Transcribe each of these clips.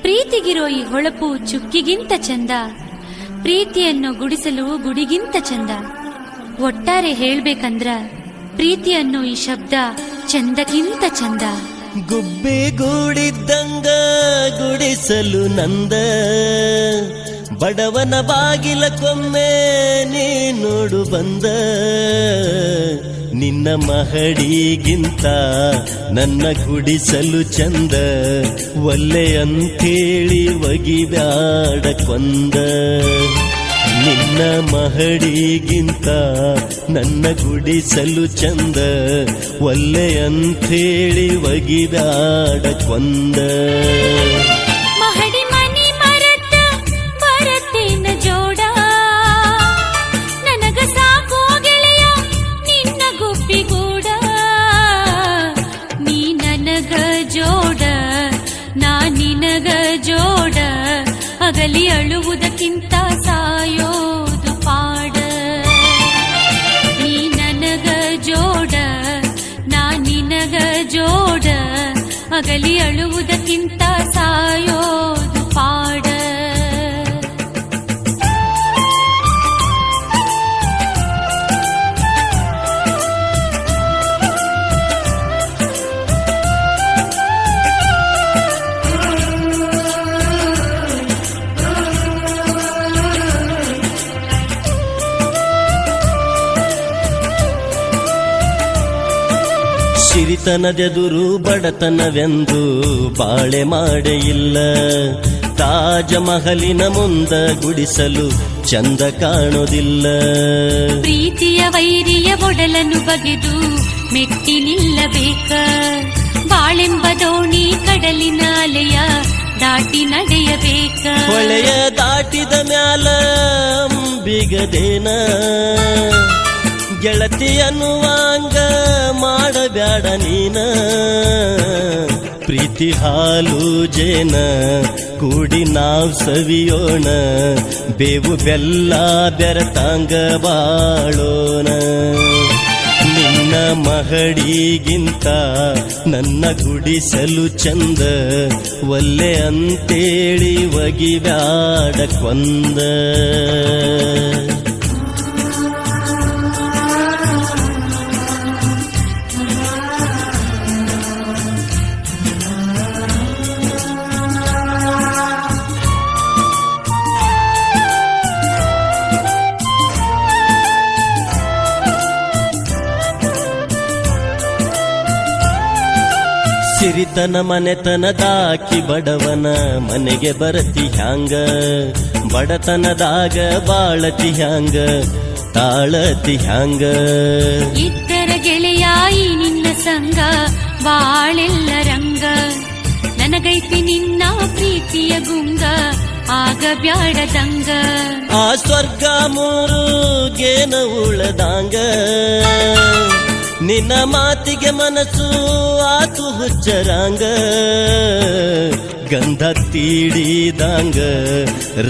ಪ್ರೀತಿಗಿರೋ ಈ ಹೊಳಪು ಚುಕ್ಕಿಗಿಂತ ಚಂದ. ಪ್ರೀತಿಯನ್ನು ಗುಡಿಸಲು ಗುಡಿಗಿಂತ ಚಂದ. ಒಟ್ಟಾರೆ ಹೇಳ್ಬೇಕಂದ್ರ ಪ್ರೀತಿಯನ್ನು ಈ ಶಬ್ದ ಚಂದಕ್ಕಿಂತ ಚಂದ. ಗುಬ್ಬಿ ಗೂಡಿದ್ದಂಗ ಗುಡಿಸಲು ನಂದ. ಬಡವನ ಬಾಗಿಲ ಕೊಮ್ಮೆ ನೀ ನೋಡು ಬಂದ. ನಿನ್ನ ಮಹಡಿಗಿಂತ ನನ್ನ ಗುಡಿಸಲು ಚಂದ. ಒಲ್ಲೆ ಅಂತೇಳಿ ಒಗಿಬ್ಯಾಡ ಕೊಂದ. ನಿನ್ನ ಮಹಡಿಗಿಂತ ನನ್ನ ಗುಡಿಸಲು ಚಂದ. ಒಲ್ಲೆ ಅಂಥೇಳಿ ಒಗಿಬ್ಯಾಡ ಕೊಂದ. ಅಗಲಿ ಅಳುವುದಕ್ಕಿಂತ ಸಾಯೋದು ಪಾಡ. ನೀ ನನಗ ಜೋಡ ನಾ ನಿನಗ ಜೋಡ ಅಗಲಿ ಅಳುವುದಕ್ಕಿಂತ ಸಾಯೋದು ಸಿರಿತನದೆದುರು ಬಡತನವೆಂದು ಬಾಳೆ ಮಾಡೆಯಿಲ್ಲ ಇಲ್ಲ. ತಾಜ ಮಹಲಿನ ಮುಂದ ಗುಡಿಸಲು ಚಂದ ಕಾಣೋದಿಲ್ಲ. ಪ್ರೀತಿಯ ವೈರಿಯ ಒಡಲನ್ನು ಬಗೆದು ಮೆಟ್ಟಿ ನಿಲ್ಲಬೇಕ. ಬಾಳೆಂಬ ದೋಣಿ ಕಡಲಿನ ಅಲೆಯ ದಾಟಿ ನಡೆಯಬೇಕ. ಹೊಳೆಯ ದಾಟಿದ ಮ್ಯಾಲ ಅಂಬಿಗದೇನ. ಗೆಳತಿ ಮಾಡಬ್ಯಾಡ ನೀನ. ಪ್ರೀತಿ ಹಾಲು ಜೇನ, ಕೂಡಿ ನಾವು ಸವಿಯೋಣ. ಬೇವು ಬೆಲ್ಲ ಬೆರತಾಂಗ ಬಾಳೋಣ. ನಿನ್ನ ಮಹಡಿಗಿಂತ ನನ್ನ ಗುಡಿಸಲು ಚಂದ. ಒಲ್ಲೆ ಅಂತೇಳಿ ಒಗಿಬ್ಯಾಡ ಕೊಂದ. ಸಿರಿತನ ಮನೆತನದಾಕಿ ಬಡವನ ಮನೆಗೆ ಬರತಿ ಹ್ಯಾಂಗ? ಬಡತನದಾಗ ಬಾಳತಿ ಹ್ಯಾಂಗ? ತಾಳತಿ ಹ್ಯಾಂಗ? ಇತ್ತರೆ ಗೆಳೆಯಾಯಿ ನಿನ್ನ ಸಂಗ ಬಾಳೆಲ್ಲ ರಂಗ. ನನಗೈತಿ ನಿನ್ನ ಪ್ರೀತಿಯ ಗುಂಗ ಆಗ ಬ್ಯಾಡದಂಗ ಆ ಸ್ವರ್ಗ ಮೂರು ಗೇನ ಉಳದಾಂಗ. ನಿನ್ನ ಮಾತಿಗೆ ಮನಸ್ಸು ಆತು ಹುಚ್ಚರಾಂಗ. ಗಂಧ ತೀಡಿದಾಂಗ,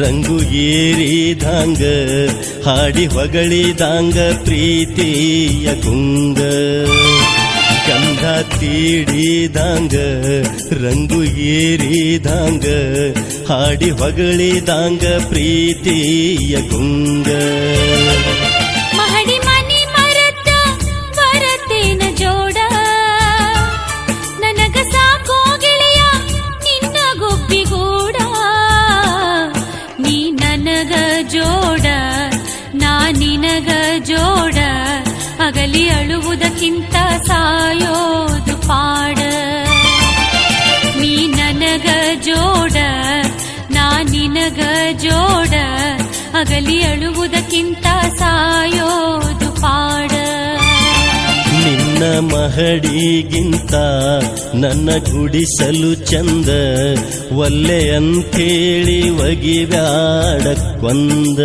ರಂಗು ಏರಿದಾಂಗ, ಹಾಡಿ ಹೊಗಳಿದಾಂಗ ಪ್ರೀತಿಯ ಗುಂಗ ಗಂಧ ತೀಡಿದಾಂಗ, ರಂಗು ಏರಿದಾಂಗ, ಹಾಡಿ ಹೊಗಳಿದಾಂಗ ಪ್ರೀತಿಯ ಗುಂಗ ಅಗಲಿ ಅಳುವುದಕ್ಕಿಂತ ಸಾಯೋದು ಪಾಡ. ನೀ ನನಗ ಜೋಡ, ನಾ ನಿನಗ ಜೋಡ. ಅಗಲಿ ಅಳುವುದಕ್ಕಿಂತ ಸಾಯೋದು ಪಾಡ. ನಿನ್ನ ಮಹಡಿಗಿಂತ ನನ್ನ ಗುಡಿಸಲು ಚಂದ, ಒಲ್ಲೆ ಅಂತೇಳಿ ಒಗಿವ್ಯಾಡಕ್ಕೊಂದ. ಕೊಂದ